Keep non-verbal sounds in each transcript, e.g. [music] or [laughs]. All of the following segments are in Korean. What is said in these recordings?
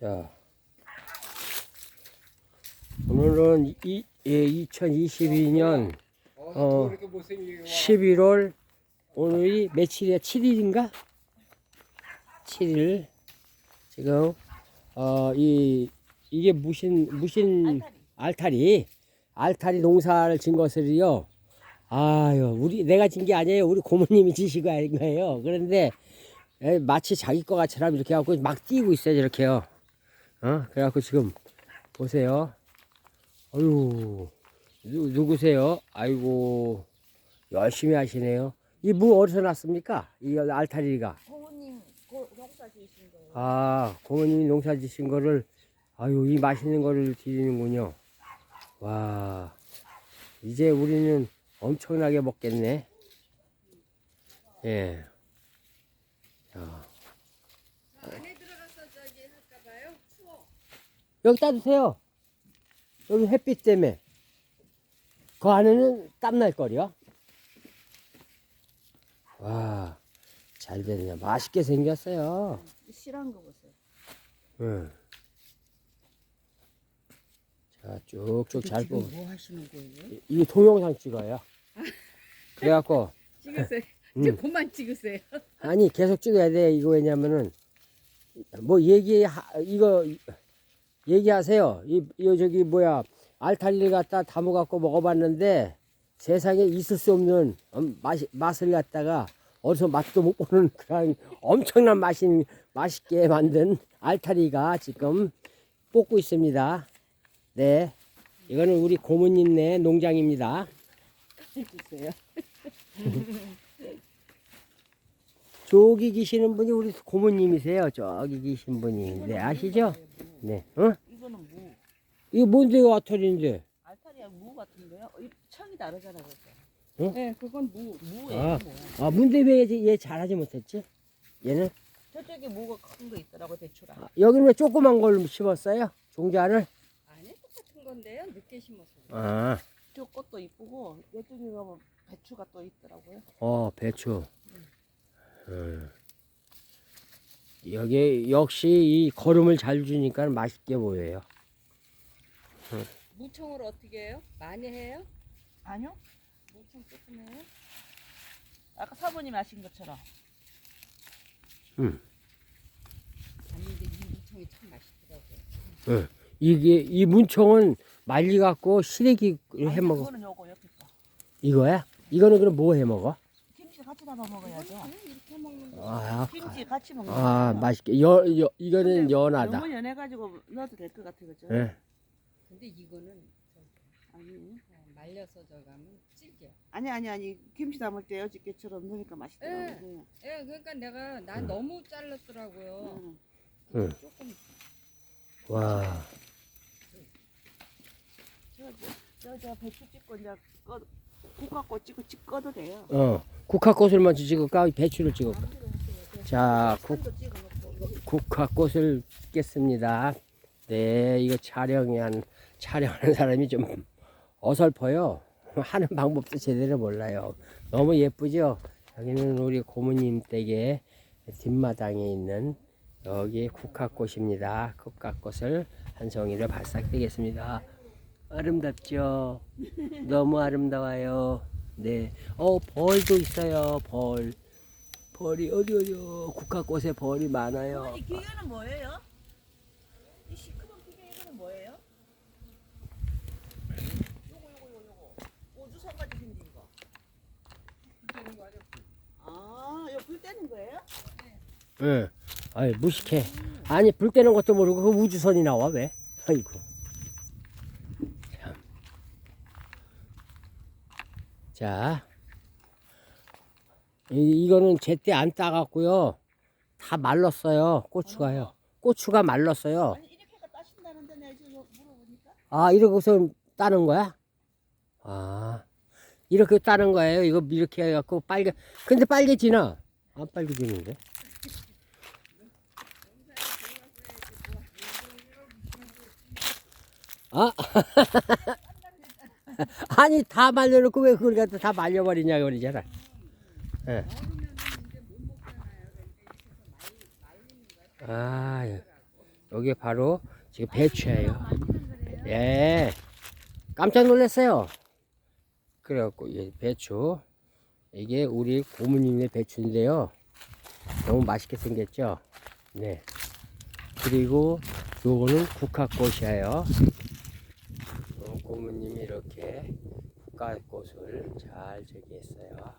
자, 오늘은 이, 예, 2022년 어, 11월 오늘이 며칠이야? 7일인가? 7일 지금 어, 이 이게 무신 무신 알타리 알타리 농사를 진 것을요. 아유, 우리 내가 진 게 아니에요. 우리 고모님이 지시고 한 거예요. 그런데 에, 마치 자기 거 같처럼 이렇게 하고 막 뛰고 있어요. 이렇게요. 어? 그래갖고 지금 보세요. 누, 누구세요? 아이고, 열심히 하시네요. 이 무 어디서 났습니까? 이 알타리가. 고모님 고, 농사 지으신 거예요. 아, 고모님이 농사 지신 거를, 아유, 이 맛있는 거를 드리는군요. 와, 이제 우리는 엄청나게 먹겠네. 예. 자, 안에 들어가서 저기 할까봐요. 추워. 여기 따주세요. 여기 햇빛 때문에. 그 안에는 땀날 거리요. 와, 잘 됐네. 맛있게 생겼어요. 실한 거 보세요. 응. 자, 쭉쭉 잘 지금 뽑. 뭐 하시는 거예요? 이게 동영상 찍어요. [laughs] 그래갖고 찍으세요. 음. 이제 그만 찍으세요. 아니 계속 찍어야 돼. 이거 왜냐면은 뭐 얘기 이거 얘기하세요. 이, 이 저기 뭐야 알탈리 갖다 담아 갖고 먹어봤는데 세상에 있을 수 없는 음, 맛 맛을 갖다가 어디서 맛도 못 보는 그런 엄청난 맛인 맛있게 만든 알타리가 지금 뽑고 있습니다. 네, 이거는 우리 고모님네 농장입니다. 찍으세요. [laughs] 저기 계시는 분이 우리 고모님이세요. 저기 계신 분이. 네, 아시죠? 네. 어? 이거는 무. 이거 뭔데, 이거 아털인데? 알타리아 무 같은데요? 이 청이 다르잖아요. 응? 네, 그건 무. 무예요. 아. 무. 아, 뭔데 왜얘 잘하지 못했지? 얘는? 저쪽에 무가 큰 거 있더라고 대추랑. 아, 여기는 왜 조그만 걸 심었어요? 종자를? 아니 똑같은 건데요. 늦게 심어서. 아, 저 꽃도 이쁘고 이쪽에 가면 배추가 또 있더라고요. 어, 배추. 음. 여기 역시 이 거름을 잘 주니까 맛있게 보여요. 무청을 어떻게 해요? 많이 해요? 아니요? 무청 조금 해요? 아까 사모님 하신 것처럼. 음. 아니 근데 이 무청이 참 맛있더라고요. 이게, 이 문청은 말리 갖고 시래기 해 먹어. 그거는 요거 옆에 거. 이거야? 이거는 그럼 뭐 해 먹어? 김치 같이 담아 먹어야죠. 이렇게 먹는 거. 아, 김치 같이 먹는 아, 거예요. 맛있게. 여, 여, 이거는 연하다. 너무 연해가지고 넣어도 될 것 같아 그죠? 예. 근데 이거는 아니 어, 말려서 저가면 질겨. 아니 아니 아니 김치 담을 때 어저께처럼 넣으니까 맛있더라고요. 예, 그러니까 내가 난 음. 너무 잘랐더라고요. 응. 응. 조금 와, 저저 배추 찍고 이제 꺼 국화꽃 찍고 찍 꺼도 돼요. 어, 국화꽃을만 찍을까? 배추를 찍을까? 자, 국, 국화꽃을 찍겠습니다. 네, 이거 촬영한, 촬영하는 사람이 좀 어설퍼요. 하는 방법도 제대로 몰라요. 너무 예쁘죠? 여기는 우리 고모님 댁의 뒷마당에 있는 여기 국화꽃입니다. 국화꽃을 한 송이를 발싹되겠습니다. 아름답죠? 너무 아름다워요. 네. 어, 벌도 있어요. 벌. 벌이 어디 어디요? 국화꽃에 벌이 많아요. 이 기계는 뭐예요? 이 시커먼 기계 이거는 뭐예요? 요거 요거 요거 요거 우주선까지 생긴 거. 아, 이거 불 떼는 거예요? 응. 아이 무식해. 아니 불 때는 것도 모르고 그 우주선이 나와 왜? 아이고. 자. 이, 이거는 제때 안 따갖고요. 다 말랐어요. 고추가요. 고추가 말랐어요. 아니 따신다는데 내가 지금 물어보니까 아, 이러고서 따는 거야? 아, 이렇게 따는 거예요. 이거 이렇게 해갖고 빨개. 근데 빨개지나? 안 빨개지는데? 아, [laughs] 아니 다 말려놓고 왜 그걸 갖다 다 말려버리냐 그러잖아. 예. 아, 예. 여기 바로 지금 배추예요. 예. 깜짝 놀랐어요. 그래갖고 이 배추 이게 우리 고모님의 배추인데요. 너무 맛있게 생겼죠. 네. 그리고 요거는 국화꽃이에요. 어, 고모님이 이렇게 국화꽃을 잘 저기 했어요.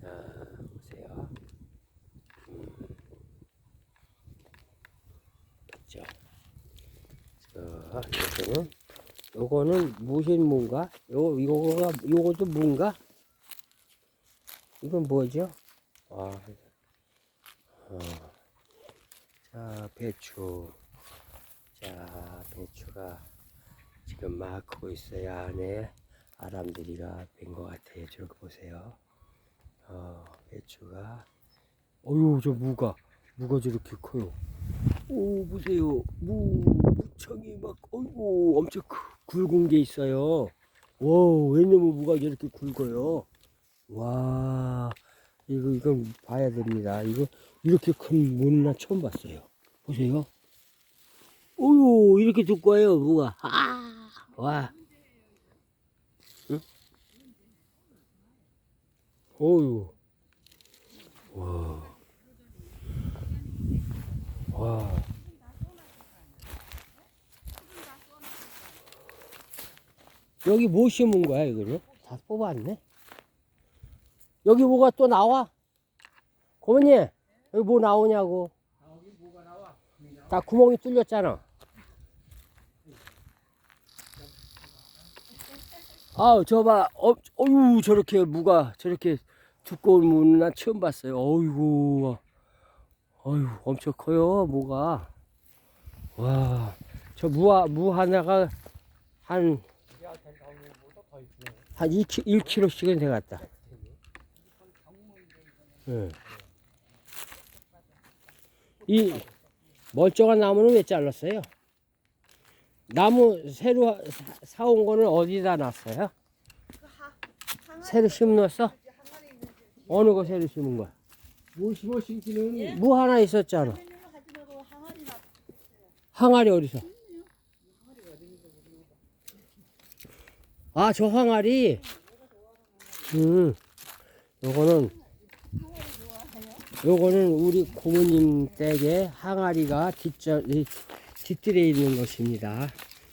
자, 보세요. 음. 자, 요거는, 요거는 무슨 무인가? 요, 요거가, 요것도 무인가? 이건 뭐죠? 아, 어. 자, 배추. 자, 배추가 지금 막 크고 있어요. 안에 아람들이가 뺀것 같아요. 저렇게 보세요. 어, 배추가. 어유, 저 무가, 무가 저렇게 커요. 오, 보세요. 무, 무청이 막, 어이구, 엄청 크, 굵은 게 있어요. 와, 왜냐면 무가 이렇게 굵어요. 와, 이거, 이건 봐야 됩니다. 이거, 이렇게 큰 무는 나 처음 봤어요. 보세요. 어유, 이렇게 두꺼워요, 무가. 아, 와. 응? 어유. 와. 와. 여기 뭐 심은 거야, 이거를? 다 뽑았네? 여기 뭐가 또 나와? 고모님, 여기 뭐 나오냐고. 다 구멍이 뚫렸잖아. 아우, 저 봐. 어, 어유 저렇게 무가, 저렇게 두꺼운 난 처음 봤어요. 어이구. 어휴, 엄청 커요, 무가. 와, 저 무, 무 하나가 한, 한 2kg, 1kg씩은 돼갔다. 예. 이 멀쩡한 나무는 왜 잘랐어요? 나무 새로 사- 사온 거는 어디다 놨어요? 새로 심었어? 어느 거 새로 심은 거야? 뭐 심어 심기는 무 하나 있었잖아. 항아리 어디서? 아, 저 항아리. 음, 요거는, 요거는 우리 고모님 댁에 항아리가 뒷저, 이 뒷뜰에 있는 것입니다.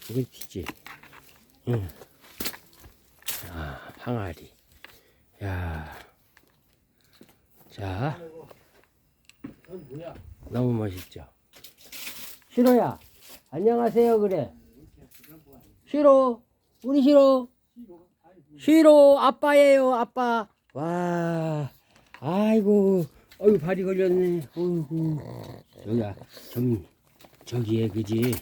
이거 뒤지. 음. 아, 항아리. 야. 자. 너무 멋있죠. 시로야, 안녕하세요. 그래. 시로, 우리 시로. 시로, 아빠예요, 아빠. 와, 아이고, 어유 발이 걸렸네. 어이구. 여기야, 좀, 저기에, 그지?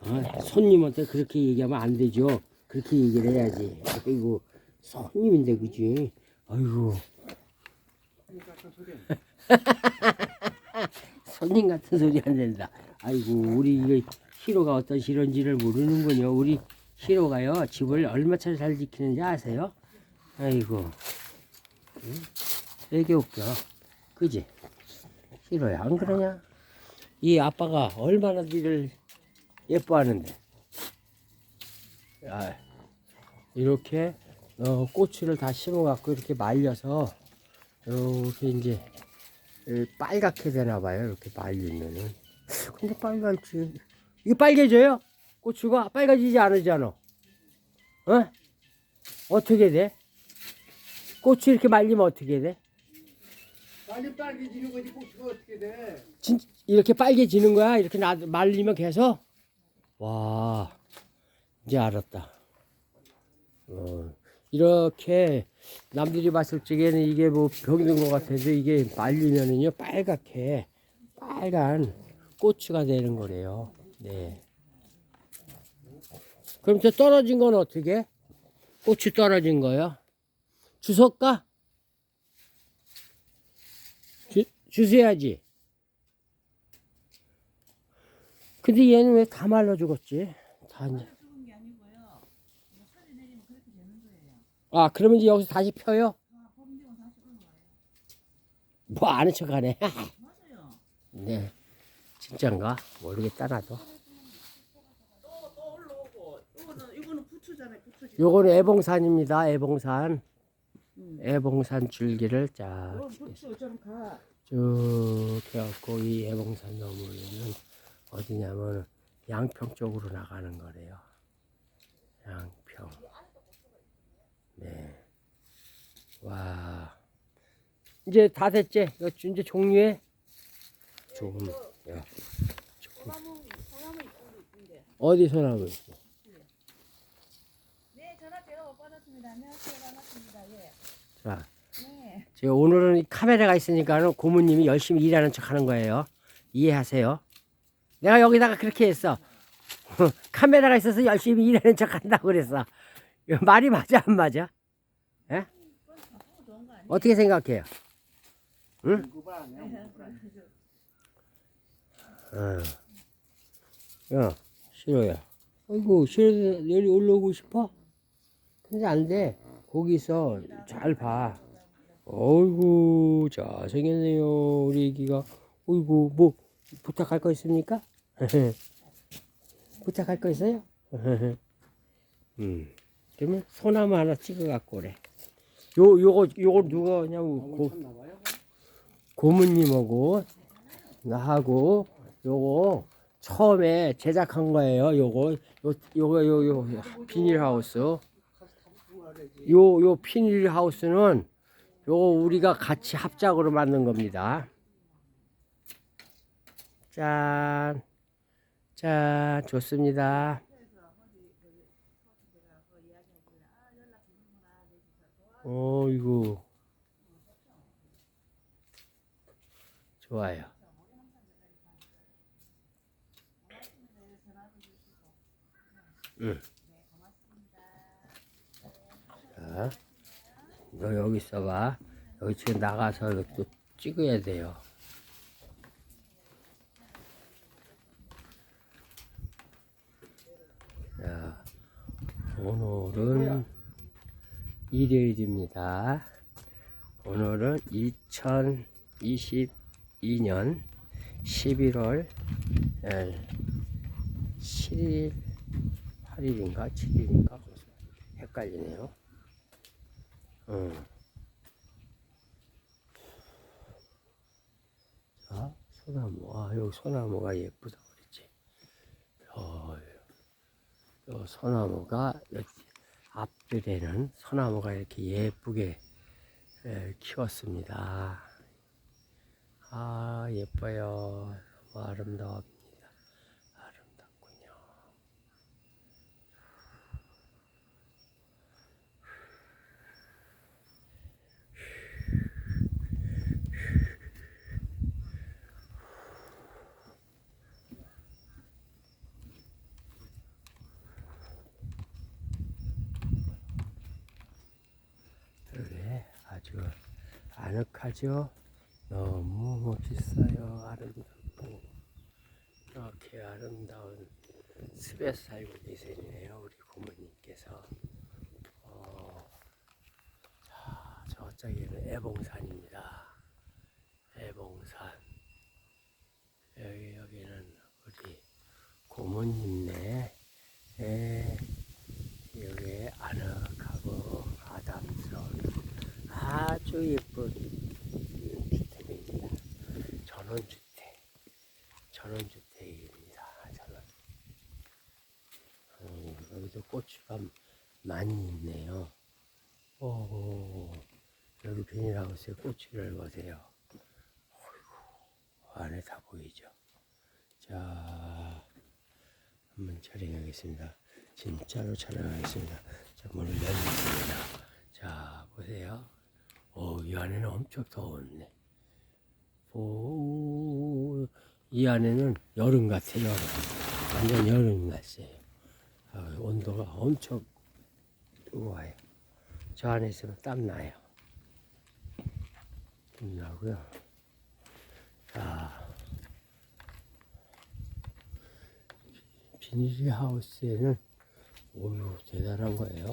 어? 손님한테 그렇게 얘기하면 안 되죠. 그렇게 얘기를 해야지. 아이고, 손님인데, 그지? 아이고. [laughs] 손님 같은 소리 안 된다. 아이고, 우리 이거 시로가 어떤 시로인지를 모르는군요. 우리 시로가요, 집을 얼마나 잘 지키는지 아세요? 아이고, 응? 되게 웃겨. 그지? 시로야, 안 그러냐? 이 아빠가 얼마나 니를 예뻐하는데. 아, 이렇게 어, 꼬치를 다 심어갖고 이렇게 말려서 이렇게 이제 이 빨갛게 되나 봐요. 이렇게 말리면은. 근데 빨갛지. 이게 빨개져요? 고추가 빨개지지 않으잖아. 어? 어떻게 돼? 고추 이렇게 말리면 어떻게 돼? 빨리 빨개지는 거지 고추가 어떻게 돼? 진 이렇게 빨개지는 거야? 이렇게 나, 말리면 계속? 와, 이제 알았다. 어, 이렇게 남들이 봤을 적에는 이게 뭐 병든 것 같아도 이게 말리면은요 빨갛게 빨간 고추가 되는 거래요. 네. 그럼 저 떨어진 건 어떻게? 고추 떨어진 거요? 주웠까? 주, 주워야지. 근데 얘는 왜 다 말라 죽었지? 다 이제. 아, 그러면 이제 여기서 다시 펴요? 뭐 아는 척 하네. [laughs] 네. 진짠가? 모르겠다 나도. 요거는 애봉산입니다. 애봉산. 음. 애봉산 줄기를 쫙. 쭉 해갖고 이 애봉산 너머에는 어디냐면 양평 쪽으로 나가는 거래요. 양평. 네. 와. 이제 다 됐지? 이거 이제 종류해? 조금. 야. 조금. 어디 소나무 있어? 네 전화 제가 못 받았습니다. 안녕하세요 반갑습니다. 예. 자, 네. 제가 오늘은 이 카메라가 있으니까는 고모님이 열심히 일하는 척 하는 거예요. 이해하세요? 내가 여기다가 그렇게 했어. [laughs] 카메라가 있어서 열심히 일하는 척 한다고 그랬어. 말이 맞아, 안 맞아? 예? 어떻게 생각해요? 아니야? 어. 야, 싫어요. 아이고, 싫어서 여기 올라오고 싶어? 근데 안 돼. 거기서 잘 봐. 어이구, 잘생겼네요. 우리 애기가. 어이구, 뭐, 부탁할 거 있습니까? [laughs] 부탁할 거 있어요? [laughs] 음. 그러면 소나무 하나 찍어갖고 그래. 요, 요거, 요거 누가 하냐고. 고, 고모님하고 나하고 요거 처음에 제작한 거예요. 요거 요 요거 요 요 비닐하우스. 요 요 비닐하우스는 요거 우리가 같이 합작으로 만든 겁니다. 짠. 짠, 좋습니다. 어이구. 좋아요. 응. 자, 너 여기 있어봐. 여기 지금 나가서 또 찍어야 돼요. 자, 오늘은 일요일입니다. 오늘은 2022년 11월 7일, 8일인가 7일인가 헷갈리네요. 어. 자, 소나무. 아, 여기 소나무가 예쁘다 그랬지. 어, 요 소나무가 여- 앞들에는 소나무가 이렇게 예쁘게 에, 키웠습니다. 아, 예뻐요. 너무 아름다웁니다. 아름답군요. 그래, 아주 아늑 하죠? 너무 멋있어요. 아름답고. 이렇게 아름다운 숲에 살고 계시네요. 우리 고모님께서. 어, 자, 저쪽에는 애봉산입니다. 애봉산. 여기, 여기는 우리 고모님네. 에, 여기 아늑하고 아담스러운 아주 예쁜 주택입니다. 전원주택. 전원주택입니다. 전원. 음, 여기도 고추가 많이 있네요. 오, 여기 비닐하우스에 고추를 보세요. 어이구, 안에 다 보이죠? 자, 한번 촬영하겠습니다. 진짜로 촬영하겠습니다. 자, 문을 열겠습니다. 자, 보세요. 오, 이 안에는 엄청 더웠네. 오, 이 안에는 여름 같아요. 여름. 완전 여름 날씨예요. 아, 온도가 엄청 뜨거워요. 저 안에 있으면 땀 나요. 땀 나고요. 자, 비닐 하우스에는 오유 대단한 거예요.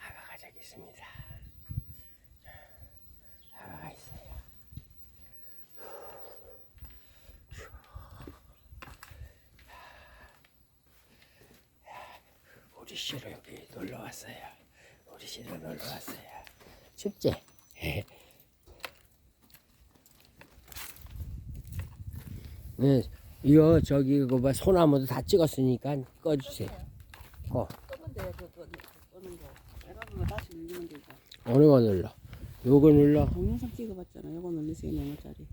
아가 가자 우리 씨로 여기 놀러 왔어요. 우리 씨로 놀러 왔어요. 춥지? 네, 이거 저기 그거 봐 소나무도 다 찍었으니까 꺼주세요. 어, 끄면 돼요. 그거 끄는 거. 내가 그거 다시 눌리면 되죠. 어느 거 눌러? 요거 눌러. 동영상 찍어봤잖아. 이거 눌리세요, 메모짜리.